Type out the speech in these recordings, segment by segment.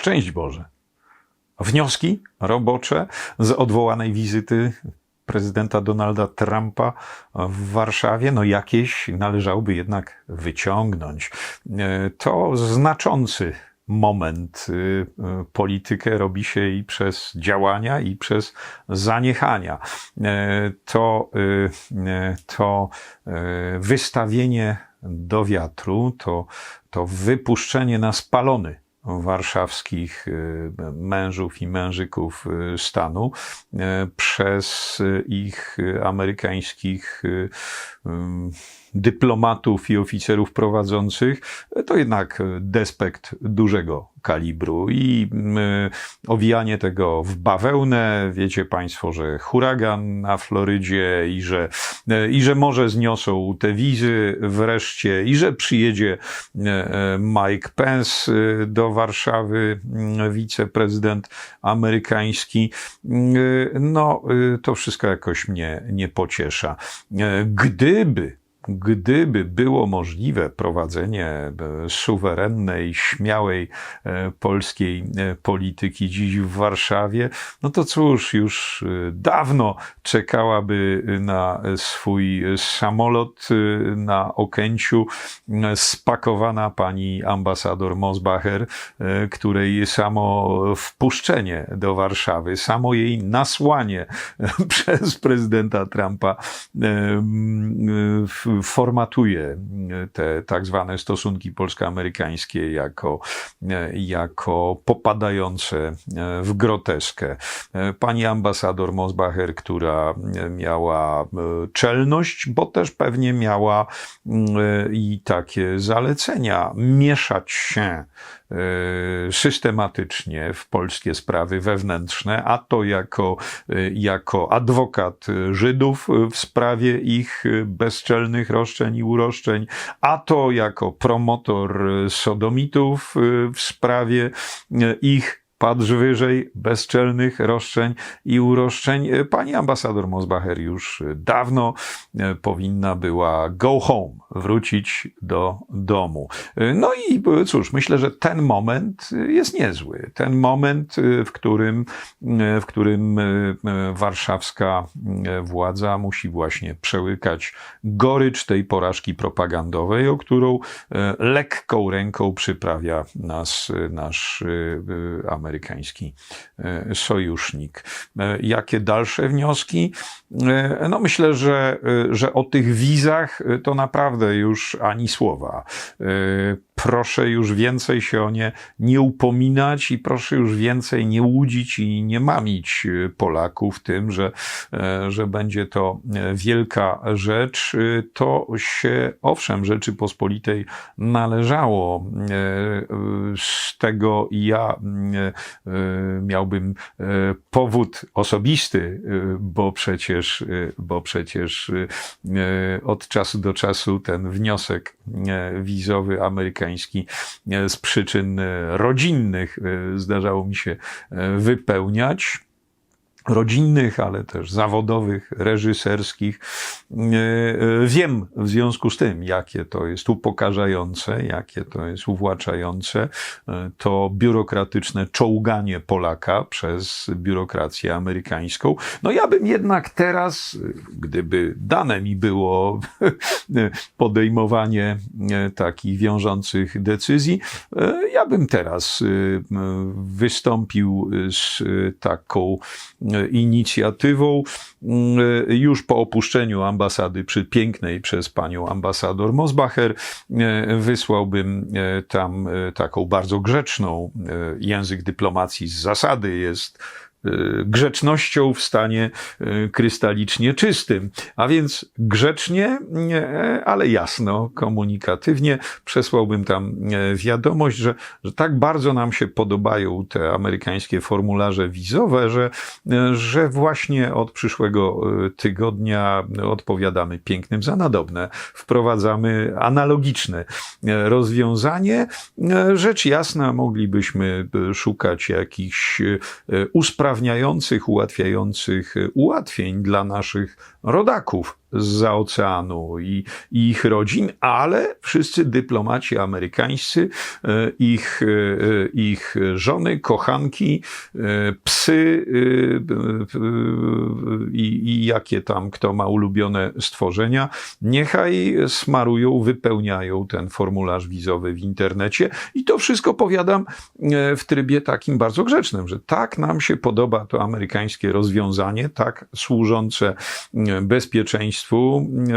Szczęść Boże. Wnioski robocze z odwołanej wizyty prezydenta Donalda Trumpa w Warszawie, no jakieś należałoby jednak wyciągnąć. E, To znaczący moment. Y, Politykę robi się i przez działania, i przez zaniechania. E, To, e, to e, wystawienie do wiatru, to, to wypuszczenie na spalony warszawskich y, mężów i mężyków y, stanu y, przez ich amerykańskich dyplomatów i oficerów prowadzących, to jednak despekt dużego kalibru i y, owijanie tego w bawełnę. Wiecie Państwo, że huragan na Florydzie i że, y, i że może zniosą te wizy wreszcie i że przyjedzie y, y, Mike Pence do Warszawy, y, wiceprezydent amerykański. No, to wszystko jakoś mnie nie pociesza. Gdyby Gdyby było możliwe prowadzenie e, suwerennej, śmiałej e, polskiej e, polityki dziś w Warszawie, no to cóż, już dawno czekałaby na swój samolot na Okęciu spakowana pani ambasador Mosbacher, której samo wpuszczenie do Warszawy, samo jej nasłanie przez prezydenta Trumpa f- formatuje te tak zwane stosunki polsko-amerykańskie jako, e, jako popadające e, w groteskę. E, Pani ambasador Mosbacher, która e, miała e, czelność, bo też pewnie miała mm, e, i takie zalecenia mieszać się e, systematycznie w polskie sprawy wewnętrzne, a to jako, e, jako adwokat e, Żydów e, w sprawie ich e, bezczelnych roszczeń i uroszczeń, a to jako promotor e, sodomitów e, w sprawie e, ich patrz wyżej bezczelnych roszczeń i uroszczeń. E, Pani ambasador Mosbacher już e, dawno e, powinna była go home, wrócić do domu. No i cóż, myślę, że ten moment jest niezły. Ten moment, w którym, w którym warszawska władza musi właśnie przełykać gorycz tej porażki propagandowej, o którą lekką ręką przyprawia nas nasz e, amerykański e, sojusznik. E, Jakie dalsze wnioski? E, No myślę, że, że o tych wizach to naprawdę już ani słowa. Proszę już więcej się o nie nie upominać i proszę już więcej nie łudzić i nie mamić e, Polaków tym, że, e, że będzie to e, wielka rzecz. E, To się owszem Rzeczypospolitej należało. E, e, Z tego ja e, miałbym powód osobisty, bo przecież, bo przecież od czasu do czasu ten wniosek wizowy amerykański e, z przyczyn e, rodzinnych e, zdarzało mi się e, wypełniać rodzinnych, ale też zawodowych, reżyserskich. E, e, Wiem w związku z tym, jakie to jest upokarzające, jakie to jest uwłaczające, e, to biurokratyczne czołganie Polaka przez biurokrację amerykańską. No ja bym jednak teraz, gdyby dane mi było podejmowanie takich wiążących decyzji, ja bym teraz wystąpił z taką inicjatywą mm, e, już po opuszczeniu ambasady przy pięknej przez panią ambasador Mosbacher e, wysłałbym e, tam taką bardzo grzeczną język dyplomacji z zasady. Jest grzecznością w stanie e, krystalicznie czystym. A więc grzecznie, ale jasno, komunikatywnie przesłałbym tam e, wiadomość, że, że tak bardzo nam się podobają te amerykańskie formularze wizowe, że, że właśnie od przyszłego tygodnia odpowiadamy pięknym za nadobne. Wprowadzamy analogiczne rozwiązanie. Rzecz jasna, moglibyśmy szukać jakichś e, usprawniających, ułatwiających e, ułatwień dla naszych rodaków zza oceanu i, i ich rodzin, ale wszyscy dyplomaci amerykańscy, e, ich, e, ich żony, kochanki, e, psy i, i jakie tam kto ma ulubione stworzenia, niechaj smarują, wypełniają ten formularz wizowy w internecie. I to wszystko powiadam w trybie takim bardzo grzecznym, że tak nam się podoba to amerykańskie rozwiązanie, tak służące bezpieczeństwu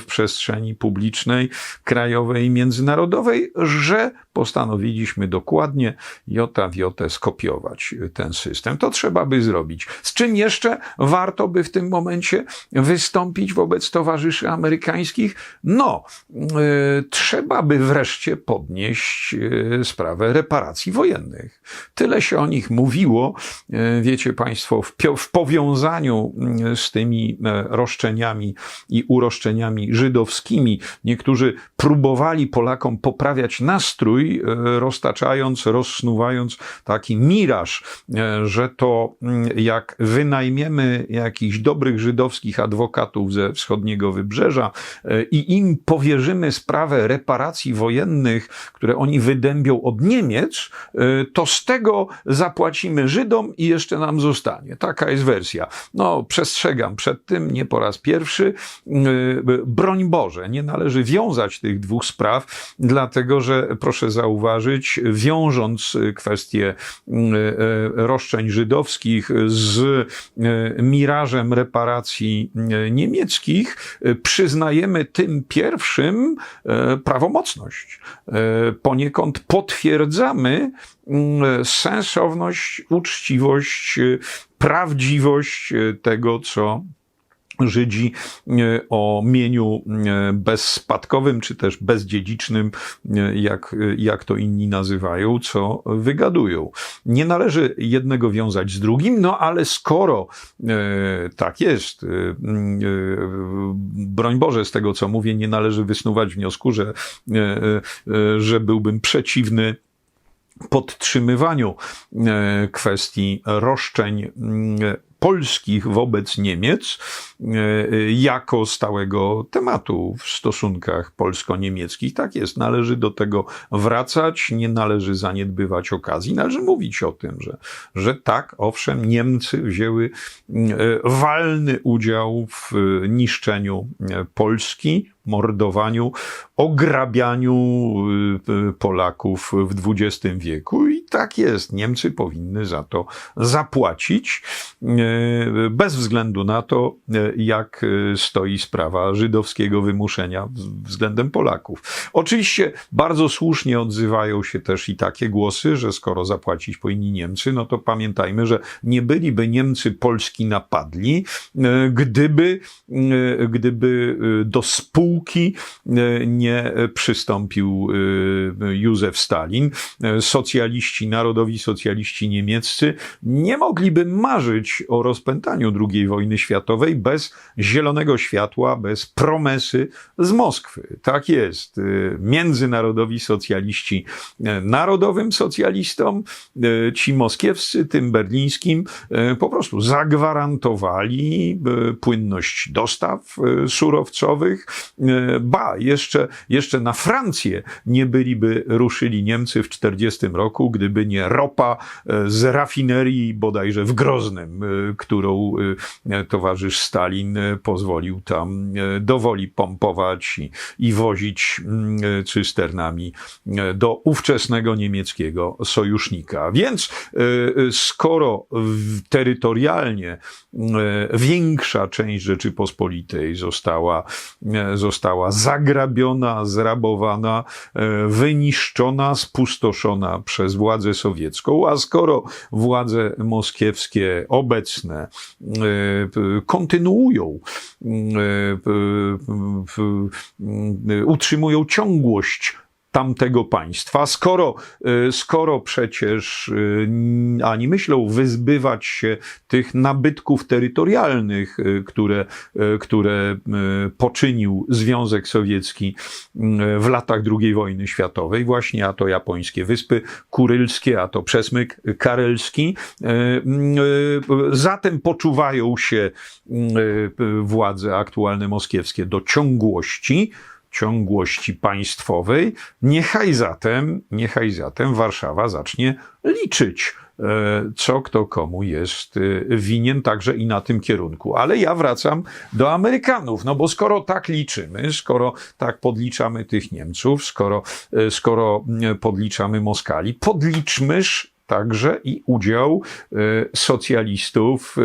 w przestrzeni publicznej, krajowej i międzynarodowej, że postanowiliśmy dokładnie jota w jotę skopiować ten system. To trzeba by zrobić. Z czym jeszcze warto by w tym momencie wystąpić wobec towarzyszy amerykańskich? No, yy, trzeba by wreszcie podnieść yy, sprawę reparacji wojennych. Tyle się o nich mówiło, wiecie Państwo, w, w powiązaniu z tymi roszczeniami i uroszczeniami żydowskimi. Niektórzy próbowali Polakom poprawiać nastrój, e, roztaczając, rozsnuwając taki miraż, e, że to mm, jak wynajmiemy jakichś dobrych żydowskich adwokatów ze wschodniego wybrzeża e, i im powierzymy sprawę reparacji wojennych, które oni wydębią od Niemiec, to z tego zapłacimy Żydom i jeszcze nam zostanie. Taka jest wersja. No, przestrzegam przed tym nie po raz pierwszy. Broń Boże, nie należy wiązać tych dwóch spraw, dlatego że proszę zauważyć, wiążąc kwestię mm, e, roszczeń żydowskich z mirażem reparacji niemieckich, przyznajemy tym pierwszym prawomocność. Poniekąd potwierdzamy sensowność, uczciwość, prawdziwość tego, co Żydzi e, o mieniu e, bezspadkowym, czy też bezdziedzicznym, e, jak, jak to inni nazywają, co wygadują. Nie należy jednego wiązać z drugim, no ale skoro tak jest, broń Boże, z tego co mówię, nie należy wysnuwać wniosku, że, że byłbym przeciwny podtrzymywaniu kwestii roszczeń polskich wobec Niemiec e, jako stałego tematu w stosunkach polsko-niemieckich. Tak jest, należy do tego wracać, nie należy zaniedbywać okazji, należy mówić o tym, że, że tak, owszem, Niemcy wzięły e, walny udział w niszczeniu e, Polski, mordowaniu, ograbianiu Polaków w XX wieku i tak jest. Niemcy powinny za to zapłacić bez względu na to, jak stoi sprawa żydowskiego wymuszenia względem Polaków. Oczywiście bardzo słusznie odzywają się też i takie głosy, że skoro zapłacić powinni Niemcy, no to pamiętajmy, że nie byliby Niemcy Polski napadli, gdyby, gdyby do spółki nie przystąpił Józef Stalin. Socjaliści, narodowi socjaliści niemieccy nie mogliby marzyć o rozpętaniu II wojny światowej bez zielonego światła, bez promesy z Moskwy. Tak jest. Międzynarodowi socjaliści narodowym socjalistom, ci moskiewscy, tym berlińskim, po prostu zagwarantowali płynność dostaw surowcowych. Ba, jeszcze, jeszcze na Francję nie byliby ruszyli Niemcy w 40 roku, gdyby nie ropa z rafinerii bodajże w Groznym, którą y, towarzysz Stalin pozwolił tam dowoli pompować i, i wozić mm, cysternami do ówczesnego niemieckiego sojusznika. Więc skoro terytorialnie większa część Rzeczypospolitej została, została zagrabiona, zrabowana, wyniszczona, spustoszona przez władzę sowiecką, a skoro władze moskiewskie obecne e, kontynuują, e, utrzymują ciągłość tamtego państwa. Skoro, e, skoro przecież e, ani myślą wyzbywać się tych nabytków terytorialnych, e, które, które poczynił Związek Sowiecki w latach II wojny światowej, właśnie a to japońskie wyspy kurylskie, a to przesmyk karelski. Zatem poczuwają się władze aktualne moskiewskie do ciągłości, ciągłości państwowej. Niechaj zatem, niechaj zatem Warszawa zacznie liczyć, e, co kto komu jest e, winien, także i na tym kierunku. Ale ja wracam do Amerykanów, no bo skoro tak liczymy, skoro tak podliczamy tych Niemców, skoro, e, skoro podliczamy Moskali, podliczmyż także i udział e, socjalistów e,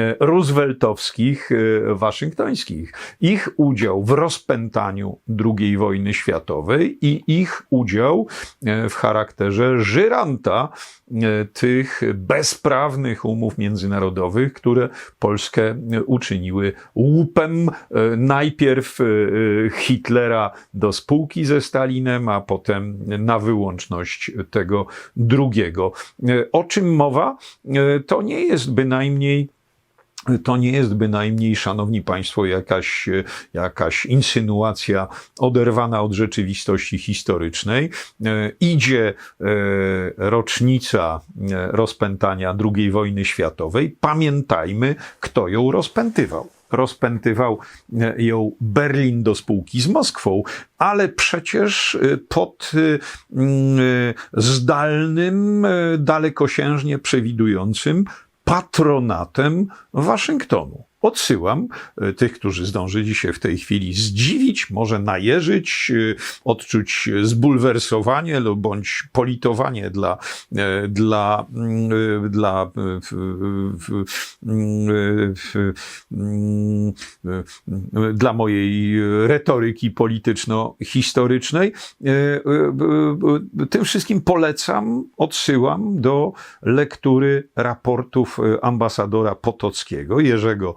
e, rooseveltowskich, waszyngtońskich. Ich udział w rozpętaniu II wojny światowej i ich udział w charakterze żyranta tych bezprawnych umów międzynarodowych, które Polskę uczyniły łupem najpierw Hitlera do spółki ze Stalinem, a potem na wyłączność tego drugiego. E, O czym mowa? E, To nie jest bynajmniej to nie jest bynajmniej, szanowni państwo, jakaś, jakaś insynuacja oderwana od rzeczywistości historycznej. E, Idzie e, rocznica e, rozpętania II wojny światowej. Pamiętajmy, kto ją rozpętywał rozpętywał ją Berlin do spółki z Moskwą, ale przecież pod zdalnym, dalekosiężnie przewidującym patronatem Waszyngtonu. Odsyłam e, tych, którzy zdążyli się w tej chwili zdziwić, może najeżyć, e, odczuć zbulwersowanie lub bądź politowanie dla, dla, dla, dla mojej retoryki polityczno-historycznej. E, Tym wszystkim polecam, odsyłam do lektury raportów ambasadora Potockiego, Jerzego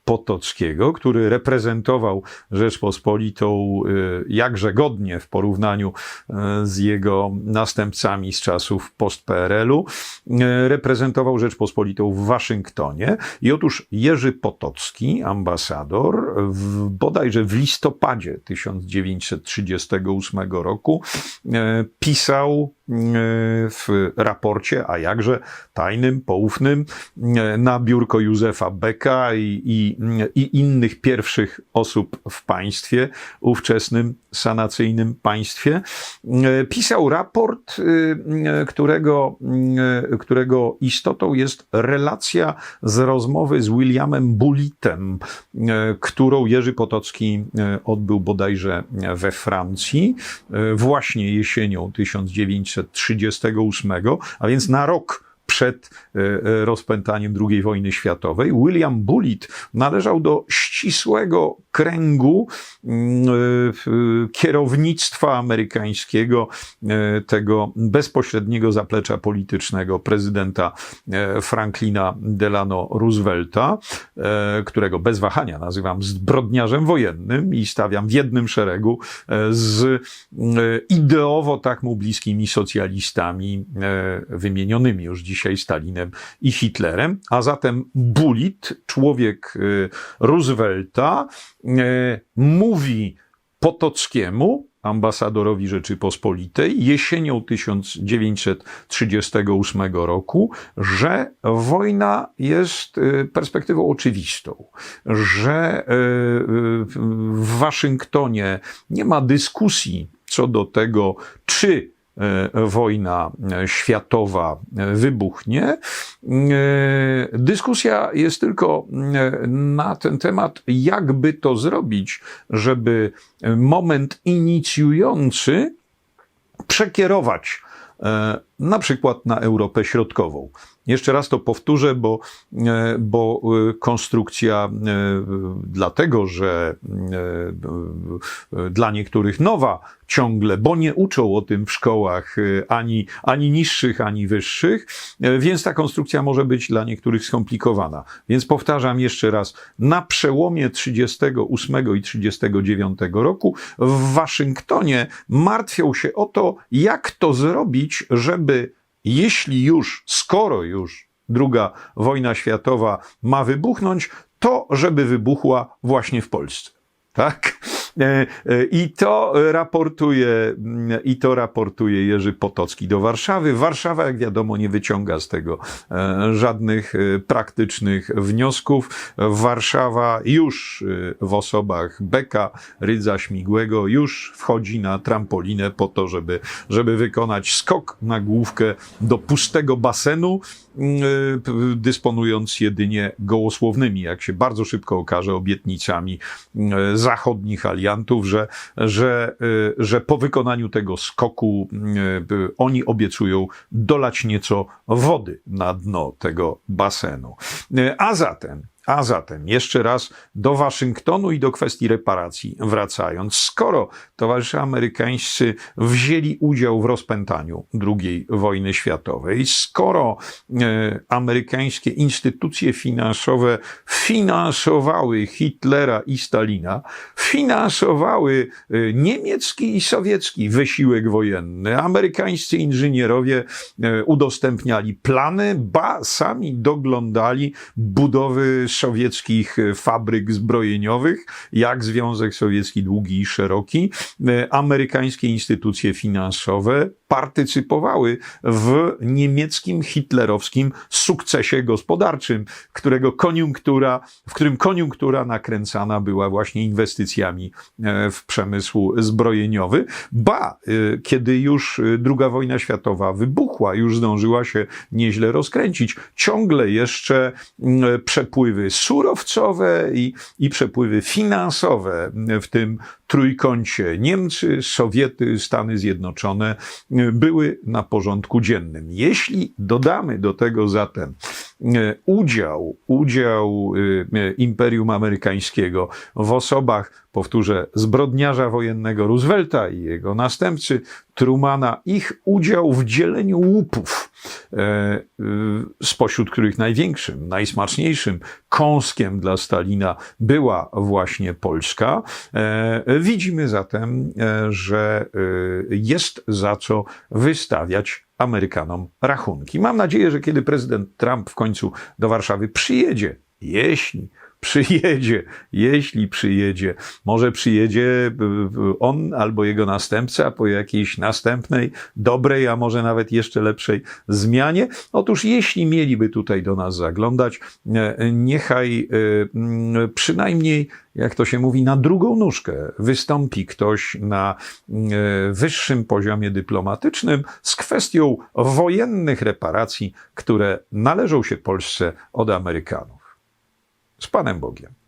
Potockiego, który reprezentował Rzeczpospolitą e, jakże godnie w porównaniu e, z jego następcami z czasów post-PRL-u. E, Reprezentował Rzeczpospolitą w Waszyngtonie i otóż Jerzy Potocki, ambasador, w, bodajże w listopadzie 1938 roku pisał w raporcie, a jakże tajnym, poufnym, na biurko Józefa Beka i, i, i innych pierwszych osób w państwie, ówczesnym sanacyjnym państwie. E, Pisał raport, e, którego, e, którego istotą jest relacja z rozmowy z Williamem Bulitem, którą Jerzy Potocki odbył bodajże we Francji, właśnie jesienią 1938, a więc na rok przed e, e, rozpętaniem II wojny światowej. William Bullitt należał do ścisłego kręgu mm, e, kierownictwa amerykańskiego, tego bezpośredniego zaplecza politycznego prezydenta Franklina Delano Roosevelta, którego bez wahania nazywam zbrodniarzem wojennym i stawiam w jednym szeregu z ideowo tak mu bliskimi socjalistami wymienionymi już dzisiaj Stalinem i Hitlerem, a zatem Bullitt, człowiek e, Roosevelta, e, mówi Potockiemu, ambasadorowi Rzeczypospolitej, jesienią 1938 roku, że wojna jest e, perspektywą oczywistą, że w Waszyngtonie nie ma dyskusji co do tego, czy wojna e, światowa e, wybuchnie. E, Dyskusja jest tylko e, na ten temat, jakby to zrobić, żeby moment inicjujący przekierować e, na przykład na Europę Środkową. Jeszcze raz to powtórzę, bo, e, bo e, konstrukcja, e, dlatego że dla niektórych nowa ciągle, bo nie uczą o tym w szkołach ani, ani niższych, ani wyższych, więc ta konstrukcja może być dla niektórych skomplikowana. Więc powtarzam jeszcze raz, na przełomie 38 i 39 roku w Waszyngtonie martwią się o to, jak to zrobić, żeby jeśli już, skoro już druga wojna światowa ma wybuchnąć, to żeby wybuchła właśnie w Polsce. Tak? E, e, I to raportuje, mm, i to raportuje Jerzy Potocki do Warszawy. Warszawa, jak wiadomo, nie wyciąga z tego e, żadnych praktycznych wniosków. Warszawa już w osobach Beka, Rydza Śmigłego już wchodzi na trampolinę po to, żeby, żeby wykonać skok na główkę do pustego basenu, dysponując jedynie gołosłownymi, jak się bardzo szybko okaże, obietnicami zachodnich aliantów że, że, y, że po wykonaniu tego skoku y, oni obiecują dolać nieco wody na dno tego basenu. Y, a zatem a zatem, jeszcze raz do Waszyngtonu i do kwestii reparacji wracając. Skoro towarzysze amerykańscy wzięli udział w rozpętaniu II wojny światowej, skoro e, amerykańskie instytucje finansowe finansowały Hitlera i Stalina, finansowały e, niemiecki i sowiecki wysiłek wojenny, amerykańscy inżynierowie e, udostępniali plany, ba, sami doglądali budowy sowieckich e, fabryk zbrojeniowych, jak Związek Sowiecki długi i szeroki, e, amerykańskie instytucje finansowe partycypowały w niemieckim hitlerowskim sukcesie gospodarczym, którego koniunktura, w którym koniunktura nakręcana była właśnie inwestycjami e, w przemysł zbrojeniowy. Ba, kiedy już II wojna światowa wybuchła, już zdążyła się nieźle rozkręcić, ciągle jeszcze przepływy surowcowe i, i przepływy finansowe w tym trójkącie Niemcy, Sowiety, Stany Zjednoczone były na porządku dziennym. Jeśli dodamy do tego zatem e, udział, udział e, Imperium Amerykańskiego w osobach, powtórzę, zbrodniarza wojennego Roosevelta i jego następcy Trumana, ich udział w dzieleniu łupów, e, spośród których największym, najsmaczniejszym kąskiem dla Stalina była właśnie Polska, Widzimy zatem, e, że e, jest za co wystawiać Amerykanom rachunki. Mam nadzieję, że kiedy prezydent Trump w końcu do Warszawy przyjedzie, jeśli przyjedzie, jeśli przyjedzie, może przyjedzie on albo jego następca po jakiejś następnej, dobrej, a może nawet jeszcze lepszej zmianie. Otóż jeśli mieliby tutaj do nas zaglądać, e, niechaj e, przynajmniej jak to się mówi, na drugą nóżkę wystąpi ktoś na e, wyższym poziomie dyplomatycznym z kwestią wojennych reparacji, które należą się Polsce od Amerykanów. Z Panem Bogiem.